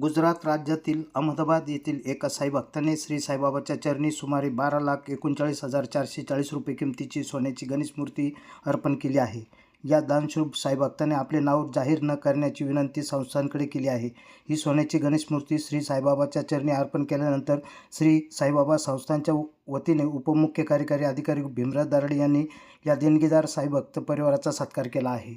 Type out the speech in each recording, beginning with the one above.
गुजरात राज्यातील अहमदाबाद येथील एका साई भक्ताने श्री साईबाबाच्या चरणी सुमारे बारा लाख एकोणचाळीस हजार चारशे चाळीस रुपये किमतीची सोन्याची गणेश मूर्ती अर्पण केली आहे. या दानशूर साईभक्ताने आपले नाव जाहीर न करण्याची विनंती संस्थांकडे केली आहे. ही सोन्याची गणेश मूर्ती श्री साईबाबाच्या चरणी अर्पण केल्यानंतर श्री साईबाबा संस्थांच्या वतीने उपमुख्य कार्यकारी अधिकारी भीमराज दारडे यांनी या देणगीदार साईभक्त परिवाराचा सत्कार केला आहे.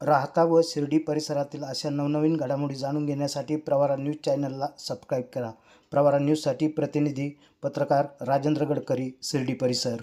राहता व शिर्डी परिसरातील अशा नवनवीन घडामोडी जाणून घेण्यासाठी प्रवारा न्यूज चॅनलला सबस्क्राईब करा. प्रवारा न्यूजसाठी प्रतिनिधी पत्रकार राजेंद्र गडकरी शिर्डी परिसर.